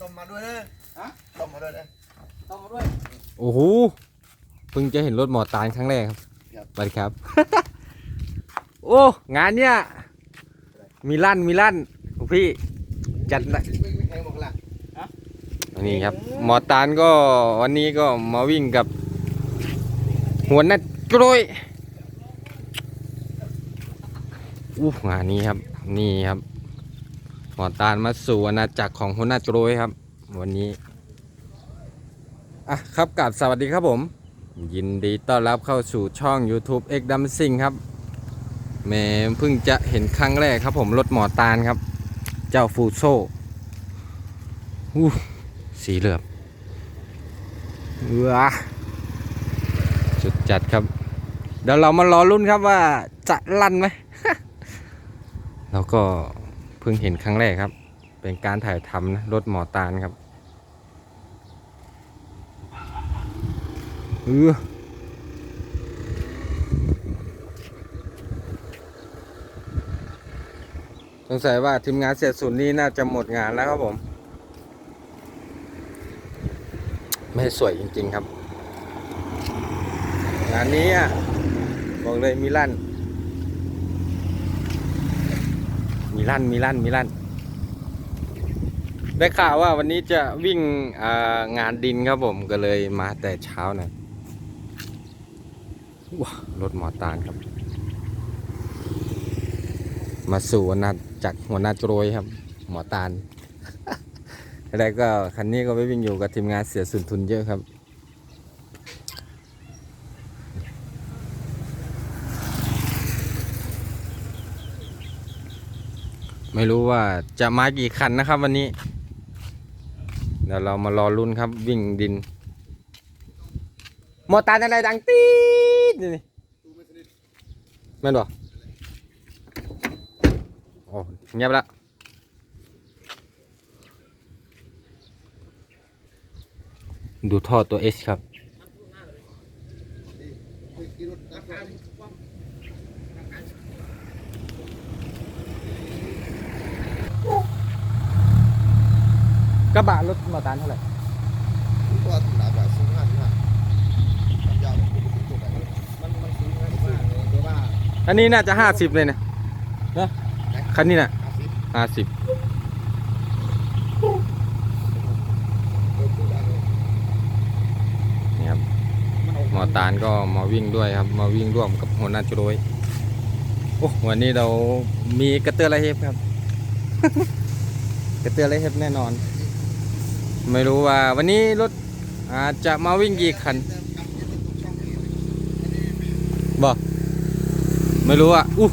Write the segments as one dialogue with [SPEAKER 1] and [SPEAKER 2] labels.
[SPEAKER 1] ต้มมาด้วยเลย
[SPEAKER 2] ฮะ
[SPEAKER 1] ต้มมาด้วยเลย
[SPEAKER 2] ต้องมาด้วย
[SPEAKER 3] โอ้โหเพิ่งจะเห็นรถหมอตานครั้งแรกครับสวัสดีครับ โอ้งานเนี้ยมีลั่นมีลั่นพี่จัดหนัก
[SPEAKER 1] ไม่ไม่แข็งบอกละ
[SPEAKER 3] นี่ครับ หมอตานก็วันนี้ก็มาวิ่งกับหัวหน้าโจรยอู้งานนี้ครับ นี่ครับ หมอตานมาสู่อาณาจักรของหัวหน้าโจรยครับ วันนี้อะครับกับสวัสดีครับผม ยินดีต้อนรับเข้าสู่ช่อง YouTube X d a m s i n g ครับแม่เพิ่งจะเห็นครั้งแรกครับผมรถหมอตานครับ เจ้าฟูโซอู้สีเหลือบว้าสุดจัดครับ เดี๋ยวเรามารอรุ่นครับว่าจะลั่นไหม แล้วก็ พิ่งเห็นครั้งแรกครับ เป็นการถ่ายทำนะรถหมอตานครับเออสงสัยว่าทีมงานเสร็จสุดนี้น่าจะหมดงานแล้วครับผม ไม่สวยจริงๆครับ งานนี้อะบอกเลยมีลั่น มี ลั่นมีลั่นมีลั่น ได้ข่าวว่าวันนี้จะวิ่งงานดินครับผมก็เลยมาแต่เช้าน่อยว้ารถหมอตาลครับ มาสู่หัวหน้าจากหัวหน้าโจรยครับ หมอตาลแล้วก็คันนี้ก็ไปวิ่งอยู่กับทีมงานเสียสุนทุนเยอะครับ ไม่รู้ว่าจะมากี่คันนะครับวันนี้ เดี๋ยวเรามารอรุ่นครับวิ่งดิน มอตาอะไรดังตีดนี่แม่นบ่โอ้เงียบแล้วดูท่อตัว S ครับ กระบะรถมอตาร์เท่าไหร่
[SPEAKER 1] ตัวหนาแบบสูงห้าสิบห้ายาวตัวแบบมันมันสูงห้าสิบห้าเลยแต่ว่า
[SPEAKER 3] อันนี้น่าจะห้าสิบเลยนะนะคันนี้น่ะ
[SPEAKER 1] ห้าสิบ
[SPEAKER 3] ห้าสิบ
[SPEAKER 1] เดินตัวได้เลย
[SPEAKER 3] นี่ครับหมอตาลก็มาวิ่งด้วยครับ มาวิ่งร่วมกับหัวหน้าจุโรยโอ้วันนี้เรามีกระเตือไรเฮฟครับ กระเตือไรเฮฟแน่นอน ไม่รู้ว่าวันนี้รถอาจจะมาวิ่งกี่คันบอกไม่รู้อะอู้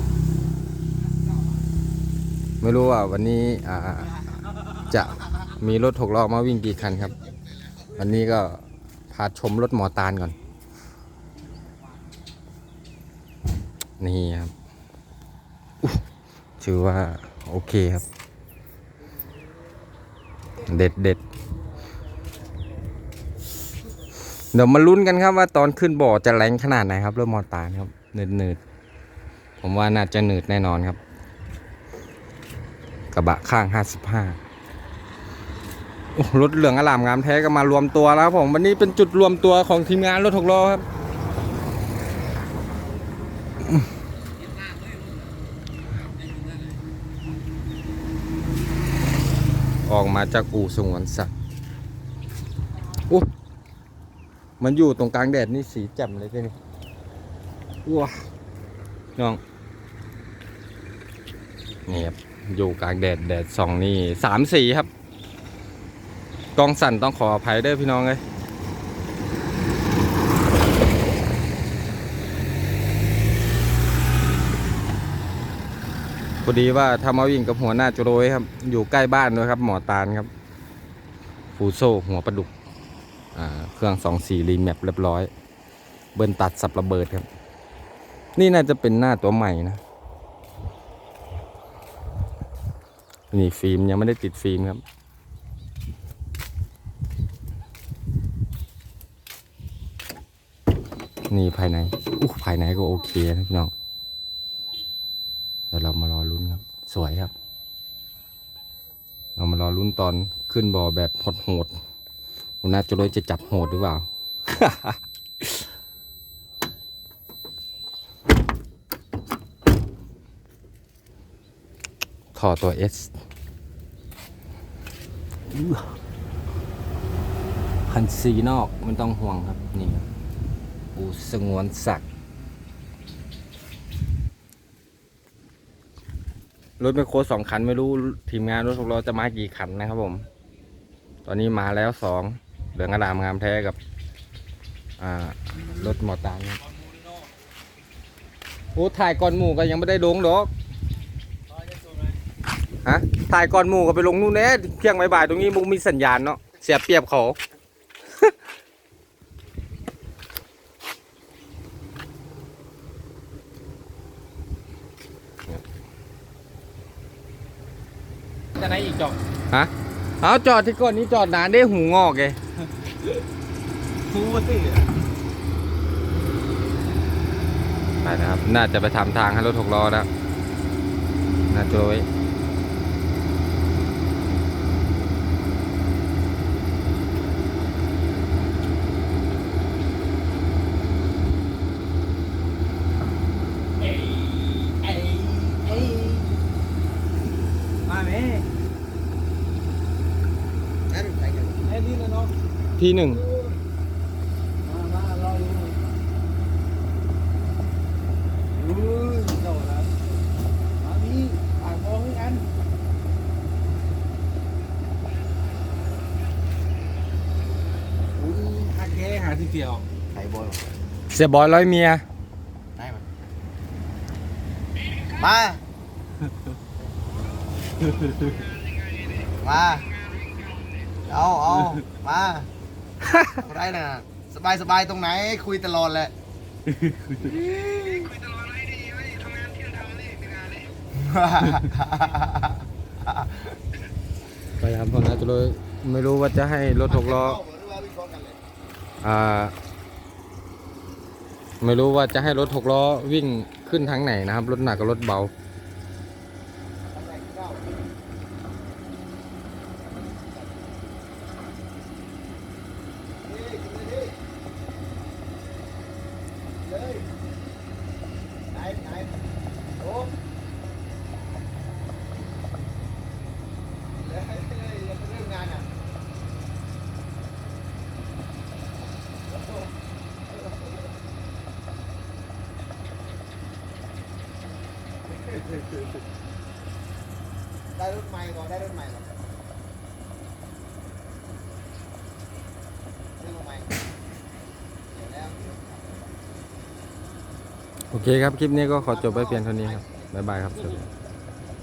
[SPEAKER 3] ไม่รู้ว่าวันนี้อ่าจะมีรถหกล้อมาวิ่งกี่คันครับ วันนี้ก็พาชมรถหมอตาลก่อน นี่ครับถือว่า โอเคครับ เด็ดเด็ด เดี๋ยวมาลุ้นกันครับว่าตอนขึ้นบ่อจะแรงขนาดไหนครับรถมอตาร์ครับเนืดเนืดผมว่าน่าจะหนืดแน่นอนครับ กระบะข้าง55โอ้รถเหลืองอลามงามแท้ก็มารวมตัวแล้วผมวันนี้เป็นจุดรวมตัวของทีมงานรถหกล้อครับออกมาจากอู่สงวนสัตว์โอ้ มันอยู่ตรงกลางแดดนี่สีแจ่มเลยใช่ไหมว้าน้องนี่ครับอยู่กลางแดดแดดสองนี่สามสีครับ กองสั่นต้องขออภัยด้อพี่น้องเลยพอดีว่าถ้ามาวิ่งกับหัวหน้าจุโรยครับ อยู่ใกล้บ้านด้วยครับ หมอตาลครับฟูโซหัวประดุก เครื่องสองสี่รีแมปเรียบร้อย เบิร์นตัดสับระเบิดครับ นี่น่าจะเป็นหน้าตัวใหม่นะ นี่ฟิล์มยังไม่ได้ติดฟิล์มครับนี่ภายในอู้ภายในก็โอเคนะพี่น้องเดี๋ยวเรามารอลุ้นครับ สวยครับ เรามารอลุ้นตอนขึ้นบ่อแบบโหด หัวหน้าจุลยจะจับโหดหรือเปล่าท่อตัวเอสคันซีนอกไม่ต้องห่วงครับ นี่ครับปูสงวนศักรถไมโครสองคันไม่รู้ทีมงานรถหกล้อจะมากี่คันนะครับผม ตอนนี้มาแล้วสอง เหลืองอลามงามแท้กับอ่ารถมอเตอร์ครับโอ้ถ่ายก่อนหมู่ก็ยังไม่ได้ลงดอกฮะถ่ายก่อนหมู่ก็ไปลงนู่นแน่เที่ยงบ่ายๆตรงนี้มุกมีสัญญาณเนาะเสียเปรียบเขา
[SPEAKER 2] จะไหนอีกจอก
[SPEAKER 3] ฮะ เอาจอดที่ก่อนนี้จอดนานได้หูงอกไง
[SPEAKER 2] ทูสิ
[SPEAKER 3] ไปนะครับ น่าจะไปทำทางให้รถหกล้อนะน่าจะไว้
[SPEAKER 2] เอ้ยเอ้ยเอ้ยมาไหม
[SPEAKER 1] นั่นไปกัน
[SPEAKER 2] ไอ้นี่นะเนาะ
[SPEAKER 3] ที่หนึ่ง
[SPEAKER 2] มามารออยู่อุ้ยเจ้าละมามีปากมองให้กันอุ้ยฮักแกหาที่เดียว
[SPEAKER 1] ไข่บอล
[SPEAKER 3] เสียบอยร้อยเมีย
[SPEAKER 1] ได้มันมา มา เอาเอามา เอาได้นะสบายสบายตรงไหน คุยตลอดแหละ
[SPEAKER 3] ไปครับเพราะน่าจะเลยไม่รู้ว่าจะให้รถหกล้ออ่า ไม่รู้ว่าจะให้รถหกล้อวิ่งขึ้นทางไหนนะครับ รถหนักกับรถเบา
[SPEAKER 1] ไหนไหนโอ้เลยเลยยังเริ่มงานอะได้รถใหม่ก่อนได้รถใหม่ก่อนซื้อมาใหม่เดี๋ยวแล้ว
[SPEAKER 3] โอ เคครับ คลิปนี้ก็ขอจบไปเพียงเท่านี้ครับ บ๊ายบายครับสวัสดีครับ